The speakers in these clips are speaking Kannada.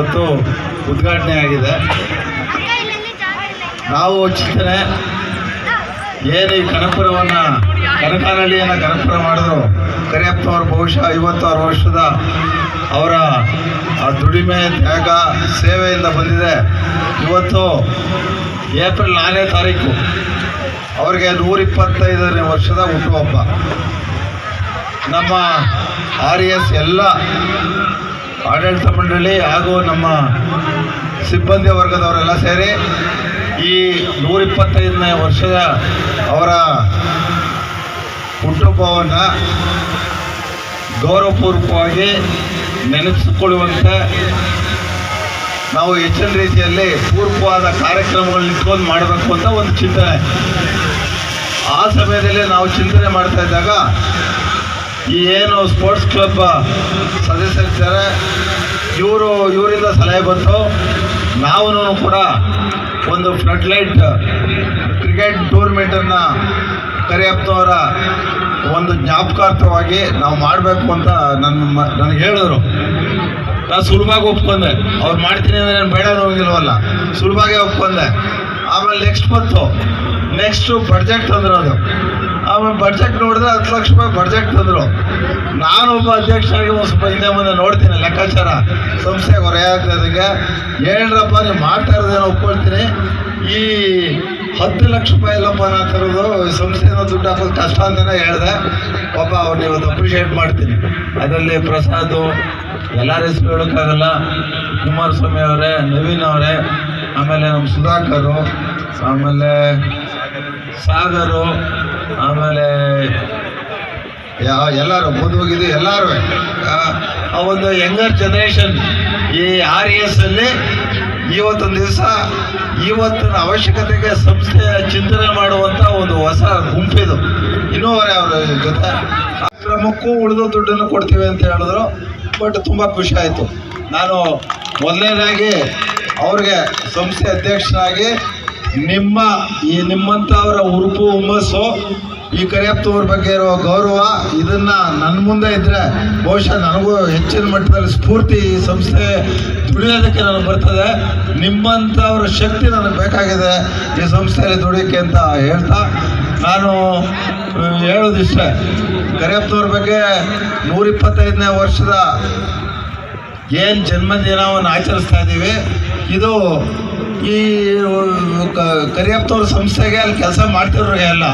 ಇವತ್ತು ಉದ್ಘಾಟನೆ ಆಗಿದೆ. ನಾವು ಚಿಂತನೆ ಏನು ಈ ಕನಕಪುರವನ್ನು ಕನಕಾನಹಳ್ಳಿಯನ್ನು ಕನಕಪುರ ಮಾಡಿದ್ರು. ಕರಿಯಪ್ಪ ಅವರು ಬಹುಶಃ ಐವತ್ತಾರು ವರ್ಷದ ಅವರ, ಆ ದುಡಿಮೆ, ತ್ಯಾಗ, ಸೇವೆಯಿಂದ ಬಂದಿದೆ. ಇವತ್ತು ಏಪ್ರಿಲ್ ನಾಲ್ಕನೇ ತಾರೀಕು, ಅವರಿಗೆ ನೂರಿಪ್ಪತ್ತೈದನೇ ವರ್ಷದ ಹುಟ್ಟುಹಬ್ಬ. ನಮ್ಮ ಆರ್ ಎಸ್ ಎಲ್ಲ ಆಡಳಿತ ಮಂಡಳಿ ಹಾಗೂ ನಮ್ಮ ಸಿಬ್ಬಂದಿ ವರ್ಗದವರೆಲ್ಲ ಸೇರಿ ಈ ನೂರಿಪ್ಪತ್ತೈದನೇ ವರ್ಷದ ಅವರ ಹುಟ್ಟುಹಬ್ಬವನ್ನು ಗೌರವಪೂರ್ವಕವಾಗಿ ನೆನೆಸಿಕೊಳ್ಳುವಂತೆ ನಾವು ಹೆಚ್ಚಿನ ರೀತಿಯಲ್ಲಿ ಪೂರ್ವವಾದ ಕಾರ್ಯಕ್ರಮಗಳನ್ನ ಇಟ್ಕೊಂಡು ಮಾಡಬೇಕು ಅಂತ ಒಂದು ಚಿಂತನೆ. ಆ ಸಮಯದಲ್ಲಿ ನಾವು ಚಿಂತನೆ ಮಾಡ್ತಾ ಇದ್ದಾಗ ಏನು ಸ್ಪೋರ್ಟ್ಸ್ ಕ್ಲಬ್ ಸದಸ್ಯರಿದ್ದಾರೆ ಇವರು, ಇವರಿಂದ ಸಲಹೆ ಬಂತು. ನಾವು ಕೂಡ ಒಂದು ಫ್ಲಡ್ ಲೈಟ್ ಕ್ರಿಕೆಟ್ ಟೂರ್ನಮೆಂಟನ್ನು ಕರಿಯಪ್ಪನವರ ಒಂದು ಜ್ಞಾಪಕಾರ್ಥವಾಗಿ ನಾವು ಮಾಡಬೇಕು ಅಂತ ನನ್ನ ನನಗೆ ಹೇಳಿದ್ರು. ನಾನು ಸುಲಭವಾಗಿ ಒಪ್ಕೊಂಡೆ. ಅವ್ರು ಮಾಡ್ತೀನಿ ಅಂದರೆ ನಾನು ಬೇಡ ಹೋಗಿಲ್ವಲ್ಲ ಸುಲಭಾಗೆ ಒಪ್ಕೊಂಡೆ. ಆಮೇಲೆ ನೆಕ್ಸ್ಟ್ ಬಂತು ನೆಕ್ಸ್ಟು ಪ್ರಾಜೆಕ್ಟ್ ಅಂದ್ರೆ ಅದು. ಆಮೇಲೆ ಬಡ್ಜೆಟ್ ನೋಡಿದ್ರೆ ಹತ್ತು ಲಕ್ಷ ರೂಪಾಯಿ ಬಡ್ಜೆಟ್ ತಂದರು. ನಾನೊಬ್ಬ ಅಧ್ಯಕ್ಷರಾಗಿ ಒಂದು ಸ್ವಲ್ಪ ಹಿಂದೆ ಮುಂದೆ ನೋಡ್ತೀನಿ ಲೆಕ್ಕಾಚಾರ. ಸಂಸ್ಥೆಗೆ ಹೊರೆ ಆಗ್ತದಂಗೆ. ಹೇಳ್ರಪ್ಪ ನೀವು ಮಾಡ್ತಾ ಇರೋದೇನೋ ಒಪ್ಕೊಳ್ತೀನಿ. ಈ ಹತ್ತು ಲಕ್ಷ ರೂಪಾಯಿ ಇಲ್ಲಪ್ಪ ನಾ ತರೋದು ಸಂಸ್ಥೆನ ದುಡ್ಡು ಹಾಕೋದು ಕಷ್ಟ ಅಂತಲೇ ಹೇಳಿದೆ. ಪಾಪ ಅವ್ರನ್ನ ಇವತ್ತು ಅಪ್ರಿಷಿಯೇಟ್ ಮಾಡ್ತೀನಿ. ಅದರಲ್ಲಿ ಪ್ರಸಾದ್ ಎಲ್ಲರ ಹೆಸರು ಹೇಳೋಕ್ಕಾಗಲ್ಲ ಕುಮಾರಸ್ವಾಮಿ ಅವರೇ, ನವೀನ್ ಅವರೇ, ಆಮೇಲೆ ನಮ್ಮ ಸುಧಾಕರು, ಆಮೇಲೆ ಸಾಗರು ಆಮೇಲೆ ಯಾವ ಎಲ್ಲರೂ ಹೋಗಿದ್ದು ಎಲ್ಲರೂ ಆ ಒಂದು ಯಂಗರ್ ಜನರೇಷನ್ ಈ ಆರ್ ಎಸ್ ಅಲ್ಲಿ ಇವತ್ತೊಂದು ದಿವಸ ಇವತ್ತಿನ ಅವಶ್ಯಕತೆಗೆ ಸಂಸ್ಥೆ ಚಿಂತನೆ ಮಾಡುವಂಥ ಒಂದು ಹೊಸ ಗುಂಪಿದು. ಇನ್ನೂ ಅವರೇ ಜೊತೆ ಕ್ರಮಕ್ಕೂ ಉಳಿದ ದುಡ್ಡನ್ನು ಕೊಡ್ತೀವಿ ಅಂತ ಹೇಳಿದ್ರು. ಬಟ್ ತುಂಬ ಖುಷಿ ಆಯಿತು. ನಾನು ಮೊದಲನೇದಾಗಿ ಅವ್ರಿಗೆ ಸಂಸ್ಥೆ ಅಧ್ಯಕ್ಷನಾಗಿ ನಿಮ್ಮ ಈ ನಿಮ್ಮಂಥವರ ಉರುಪು ಹುಮ್ಮಸ್ಸು ಈ ಕರಿಯಪ್ಪವ್ರ ಬಗ್ಗೆ ಇರೋ ಗೌರವ ಇದನ್ನ ನನ್ನ ಮುಂದೆ ಇದ್ದರೆ ಬಹುಶಃ ನನಗೂ ಹೆಚ್ಚಿನ ಮಟ್ಟದಲ್ಲಿ ಸ್ಫೂರ್ತಿ ಈ ಸಂಸ್ಥೆ ದುಡಿಯೋದಕ್ಕೆ ನನಗೆ ಬರ್ತದೆ. ನಿಮ್ಮಂಥವ್ರ ಶಕ್ತಿ ನನಗೆ ಬೇಕಾಗಿದೆ ಈ ಸಂಸ್ಥೆಯಲ್ಲಿ ದುಡಿಯೋಕ್ಕೆ ಅಂತ ಹೇಳ್ತಾ ನಾನು ಹೇಳೋದು ಹೇಳೋದಿಷ್ಟೇ. ಕರಿಯಪ್ಪನವ್ರ ಬಗ್ಗೆ ನೂರಿಪ್ಪತ್ತೈದನೇ ವರ್ಷದ ಏನು ಜನ್ಮದಿನವನ್ನು ಆಚರಿಸ್ತಾ ಇದ್ದೀವಿ ಇದು ಈ ಕರಿಯಪ್ಪವ್ರ ಸಂಸ್ಥೆಗೆ ಅಲ್ಲಿ ಕೆಲಸ ಮಾಡ್ತಿರೋ ಎಲ್ಲ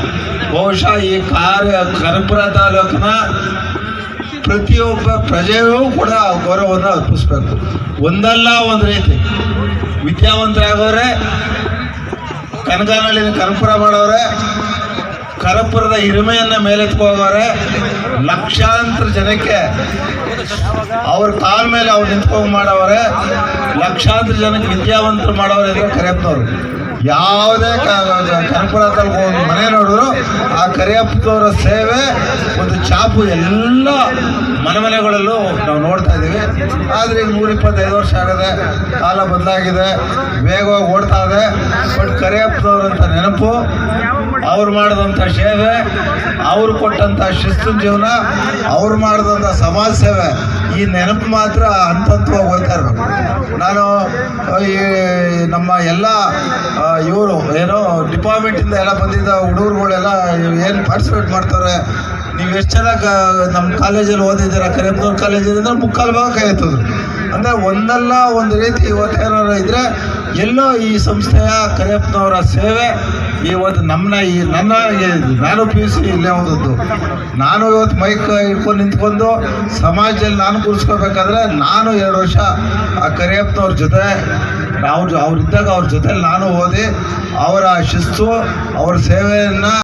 ಬಹುಶಃ ಈ ಕಾರ್ಯ ಕನಪುರ ತಾಲೂಕಿನ ಪ್ರತಿಯೊಬ್ಬ ಪ್ರಜೆಯೂ ಕೂಡ ಗೌರವವನ್ನು ಅರ್ಪಿಸ್ಬೇಕು. ಒಂದಲ್ಲ ಒಂದು ರೀತಿ. ವಿದ್ಯಾವಂತರಾಗೋರೆ ಕನಕನಹಳ್ಳಿನ ಕನಪುರ ಮಾಡವ್ರೆ ಕನಕಪುರದ ಹಿರಿಮೆಯನ್ನು ಮೇಲೆತ್ಕೋಗವ್ರೆ ಲಕ್ಷಾಂತರ ಜನಕ್ಕೆ ಅವ್ರ ಕಾಲ ಮೇಲೆ ಅವ್ರು ನಿಂತ್ಕೊಂಡು ಮಾಡವ್ರೆ, ಲಕ್ಷಾಂತರ ಜನಕ್ಕೆ ವಿದ್ಯಾವಂತರು ಮಾಡವ್ರೆ ಅಂದ್ರೆ ಕರಿಯಪ್ಪನವ್ರು. ಯಾವುದೇ ಕನಪುರ ಒಂದು ಮನೆ ನೋಡಿದ್ರು, ಆ ಕರಿಯಪ್ಪನವರ ಸೇವೆ, ಒಂದು ಚಾಪು ಎಲ್ಲ ಮನೆ ಮನೆಗಳಲ್ಲೂ ನಾವು ನೋಡ್ತಾ ಇದ್ದೀವಿ. ಆದರೆ ಈಗ ನೂರಿಪ್ಪತ್ತೈದು ವರ್ಷ ಆಗಿದೆ, ಕಾಲ ಬದಲಾಗಿದೆ, ವೇಗವಾಗಿ ಓಡ್ತಾ ಇದೆ. ಬಟ್ ಕರಿಯಪ್ಪನವ್ರಂಥ ನೆನಪು ಅವ್ರು ಮಾಡಿದಂಥ ಸೇವೆ, ಅವರು ಕೊಟ್ಟಂಥ ಶಿಸ್ತಿನ ಜೀವನ, ಅವ್ರು ಮಾಡಿದಂಥ ಸಮಾಜ ಸೇವೆ. ಈ ನೆನಪು ಮಾತ್ರ ಹಂತ ಹಂತವಾಗಿ ಹೋಗ್ತಾ ಇರಬೇಕು. ನಾನು ಈ ನಮ್ಮ ಎಲ್ಲ ಇವರು ಏನೋ ಡಿಪಾರ್ಟ್ಮೆಂಟಿಂದ ಎಲ್ಲ ಬಂದಿದ್ದ ಹುಡುಗರುಗಳೆಲ್ಲ ಏನು ಪಾರ್ಟಿಸಿಪೇಟ್ ಮಾಡ್ತಾರೆ? ನೀವು ಎಷ್ಟು ಚೆನ್ನಾಗಿ ನಮ್ಮ ಕಾಲೇಜಲ್ಲಿ ಓದಿದ್ದೀರಾ? ಕರಿಯಪ್ಪನವ್ರ ಕಾಲೇಜಲ್ಲಿ ಅಂದ್ರೆ ಮುಕ್ಕಾಲು ಭಾಗ ಕೈ ಎತ್ತೋದು ಅಂದರೆ ಒಂದಲ್ಲ ಒಂದು ರೀತಿ ಇವತ್ತೇನಾದ್ರು ಇದ್ದರೆ ಎಲ್ಲೋ ಈ ಸಂಸ್ಥೆಯ ಕರಿಯಪ್ಪನವರ ಸೇವೆ, ಇವತ್ತು ನಮ್ಮನ್ನ ಈ ನನ್ನ ನಾನು ಪಿ ಯು ಸಿ ಇಲ್ಲೇ ಒಂದದ್ದು ನಾನು ಇವತ್ತು ಮೈಕ್ ಇಟ್ಕೊಂಡು ನಿಂತ್ಕೊಂಡು ಸಮಾಜದಲ್ಲಿ ನಾನು ಕೂರಿಸ್ಕೋಬೇಕಾದ್ರೆ ನಾನು ಎರಡು ವರ್ಷ ಆ ಕರಿಯಪ್ಪನವ್ರ ಜೊತೆ, ಅವ್ರ ಅವ್ರಿದ್ದಾಗ ಅವ್ರ ಜೊತೆ ನಾನು ಓದಿ ಅವರ ಶಿಸ್ತು, ಅವ್ರ ಸೇವೆಯನ್ನು